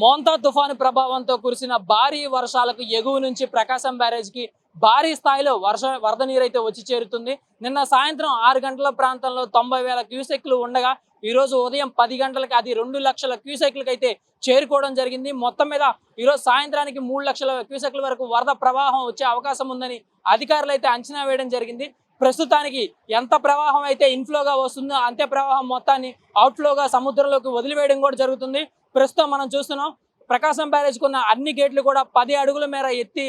మోంతా తుఫాను ప్రభావంతో కురిసిన భారీ వర్షాలకు ఎగువ నుంచి ప్రకాశం బ్యారేజ్కి భారీ స్థాయిలో వర్ష వరద నీరు అయితే వచ్చి చేరుతుంది. నిన్న సాయంత్రం ఆరు గంటల ప్రాంతంలో తొంభై వేల క్యూసెక్లు ఉండగా ఈ రోజు ఉదయం పది గంటలకి అది రెండు లక్షల క్యూసెక్లకి అయితే చేరుకోవడం జరిగింది. మొత్తం మీద ఈరోజు సాయంత్రానికి మూడు లక్షల క్యూసెక్ల వరకు వరద ప్రవాహం వచ్చే అవకాశం ఉందని అధికారులు అయితే అంచనా వేయడం జరిగింది. ప్రస్తుతానికి ఎంత ప్రవాహం అయితే ఇన్ఫ్లోగా వస్తుందో అంతే ప్రవాహం మొత్తాన్ని అవుట్ఫ్లోగా సముద్రంలోకి వదిలివేయడం కూడా జరుగుతుంది. ప్రస్తుతం మనం చూస్తున్నాం ప్రకాశం బ్యారేజ్ ఉన్న అన్ని గేట్లు కూడా పది అడుగుల మేర ఎత్తి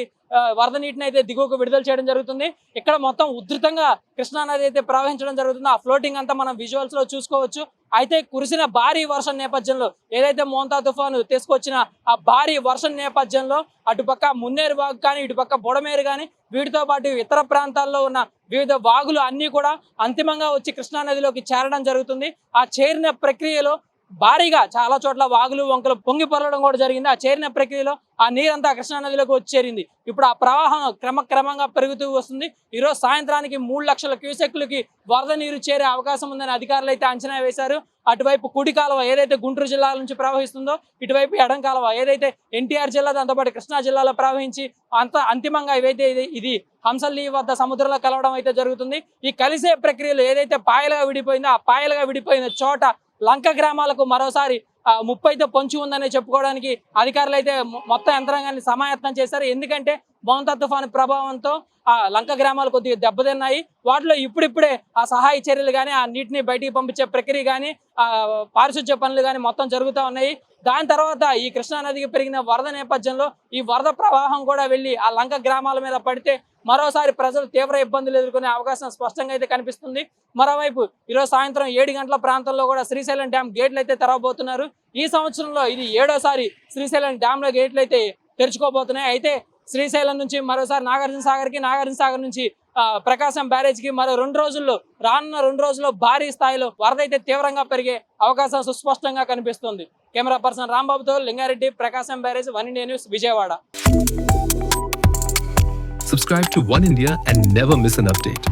వరద నీటిని అయితే దిగువకు విడుదల చేయడం జరుగుతుంది. ఇక్కడ మొత్తం ఉధృతంగా కృష్ణా నది అయితే ప్రవహించడం జరుగుతుంది. ఆ ఫ్లోటింగ్ అంతా మనం విజువల్స్లో చూసుకోవచ్చు. అయితే కురిసిన భారీ వర్షం నేపథ్యంలో ఏదైతే మోంతా తుఫాను తీసుకొచ్చిన ఆ భారీ వర్షం నేపథ్యంలో అటుపక్క మున్నేరు వాగు కానీ ఇటుపక్క బుడమేరు కానీ వీటితో పాటు ఇతర ప్రాంతాల్లో ఉన్న వివిధ వాగులు అన్నీ కూడా అంతిమంగా వచ్చి కృష్ణా నదిలోకి చేరడం జరుగుతుంది. ఆ చేరిన ప్రక్రియలో భారీగా చాలా చోట్ల వాగులు వంకలు పొంగి పొరలడం కూడా జరిగింది. ఆ చేరిన ప్రక్రియలో ఆ నీరంతా కృష్ణా నదిలోకి వచ్చి చేరింది. ఇప్పుడు ఆ ప్రవాహం క్రమక్రమంగా పెరుగుతూ వస్తుంది. ఈరోజు సాయంత్రానికి మూడు లక్షల క్యూసెక్లకి వరద నీరు చేరే అవకాశం ఉందని అధికారులు అయితే అంచనా వేశారు. అటువైపు కుడి కాలువ ఏదైతే గుంటూరు జిల్లా నుంచి ప్రవహిస్తుందో ఇటువైపు ఎడం కాలువ ఏదైతే ఎన్టీఆర్ జిల్లా దాంతోపాటు కృష్ణా జిల్లాలో ప్రవహించి అంత అంతిమంగా ఇవైతే ఇది- ఇది హంసల్లి వద్ద సముద్రంలో కలవడం అయితే జరుగుతుంది. ఈ కలిసే ప్రక్రియలో ఏదైతే పాయలుగా విడిపోయిందో ఆ పాయలుగా విడిపోయిన చోట లంక గ్రామాలకు మరోసారి ముప్పైతో అయితే పొంచి ఉందని చెప్పుకోవడానికి అధికారులు అయితే మొత్తం యంత్రాంగాన్ని సమాయత్నం చేశారు. ఎందుకంటే మౌంతా తుఫాను ప్రభావంతో ఆ లంక గ్రామాలు కొద్దిగా దెబ్బతిన్నాయి. వాటిలో ఇప్పుడిప్పుడే ఆ సహాయ చర్యలు కానీ ఆ నీటిని బయటికి పంపించే ప్రక్రియ కానీ ఆ పారిశుధ్య పనులు కానీ మొత్తం జరుగుతూ ఉన్నాయి. దాని తర్వాత ఈ కృష్ణా నదికి పెరిగిన వరద నేపథ్యంలో ఈ వరద ప్రవాహం కూడా వెళ్ళి ఆ లంక గ్రామాల మీద పడితే మరోసారి ప్రజలు తీవ్ర ఇబ్బందులు ఎదుర్కొనే అవకాశం స్పష్టంగా అయితే కనిపిస్తుంది. మరోవైపు ఈరోజు సాయంత్రం ఏడు గంటల ప్రాంతంలో కూడా శ్రీశైలం డ్యామ్ గేట్లు అయితే తెరవబోతున్నారు. ఈ సంవత్సరంలో ఇది ఏడోసారి శ్రీశైలం డ్యామ్లో గేట్లు అయితే తెరుచుకోబోతున్నాయి. అయితే శ్రీశైలం నుంచి మరోసారి నాగార్జున సాగర్కి నాగార్జున సాగర్ నుంచి ప్రకాశం బ్యారేజ్కి మరో రెండు రోజుల్లో రానున్న రెండు రోజుల్లో భారీ స్థాయిలో వరద అయితే తీవ్రంగా పెరిగే అవకాశం సుస్పష్టంగా కనిపిస్తుంది. Camera person రాంబాబుతో Lingareddy Prakasam barrage one India news Vijayawada Subscribe to One India and never miss an update.